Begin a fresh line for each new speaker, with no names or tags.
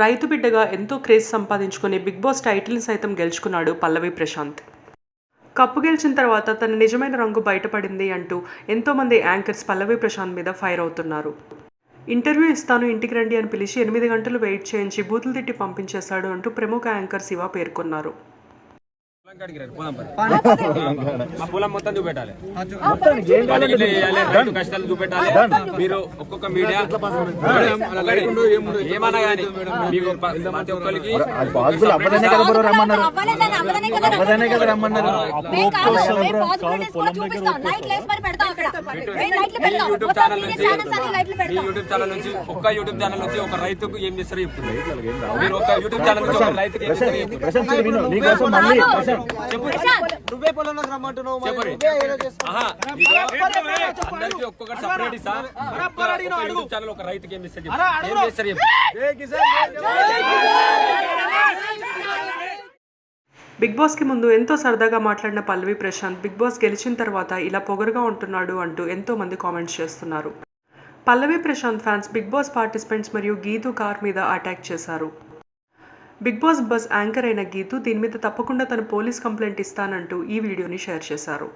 రైతు బిడ్డగా ఎంతో క్రేజ్ సంపాదించుకుని బిగ్ బాస్ టైటిల్ని సైతం గెలుచుకున్నాడు పల్లవి ప్రశాంత్. కప్పు గెలిచిన తర్వాత తన నిజమైన రంగు బయటపడింది అంటూ ఎంతోమంది యాంకర్స్ పల్లవి ప్రశాంత్ మీద ఫైర్ అవుతున్నారు. ఇంటర్వ్యూ ఇస్తాను ఇంటికి రండి అని పిలిచి ఎనిమిది గంటలు వెయిట్ చేయించి బూతులు తిట్టి పంపించేశాడు అంటూ ప్రముఖ యాంకర్ శివ పేర్కొన్నారు.
పొలం మొత్తం చూపెట్టాలి. రైతు కష్టాలు చూపెట్టాలి. మీరు ఒక్కొక్క మీడియా ఏమన్నా కానీ మీకు ప్రతి ఒక్కరికి. యూట్యూబ్ ఛానల్ నుంచి మీ. యూట్యూబ్ ఛానల్ నుంచి ఒక్క యూట్యూబ్ ఛానల్ నుంచి ఒక రైతుకు ఏం చేస్తారో చెప్తున్నారు. మీరు ఒక యూట్యూబ్ ఛానల్ నుంచి ఒక రైతుకి
నువ్వే పొలంలోకి రమ్మంటున్నావు
అందరికీ ఒక్కొక్కటి సపరేట్ ఇస్తా ఒక యూట్యూబ్ ఛానల్ ఒక రైతుకి ఏం చేస్తారు చెప్పు. ఏం చేస్తారు చెప్పు.
బిగ్ బాస్కి ముందు ఎంతో సరదాగా మాట్లాడిన పల్లవి ప్రశాంత్ బిగ్ బాస్ గెలిచిన తర్వాత ఇలా పొగరుగా ఉంటున్నాడు అంటూ ఎంతో మంది కామెంట్స్ చేస్తున్నారు. Pallavi Prashanth fans big boss participants మరియు గీతు కార్ మీద అటాక్ చేశారు. బిగ్ బాస్ బస్ యాంకర్ అయిన గీతు దీని మీద తప్పకుండా తను పోలీస్ కంప్లైంట్ ఇస్తానంటూ ఈ వీడియోని షేర్ చేశారు.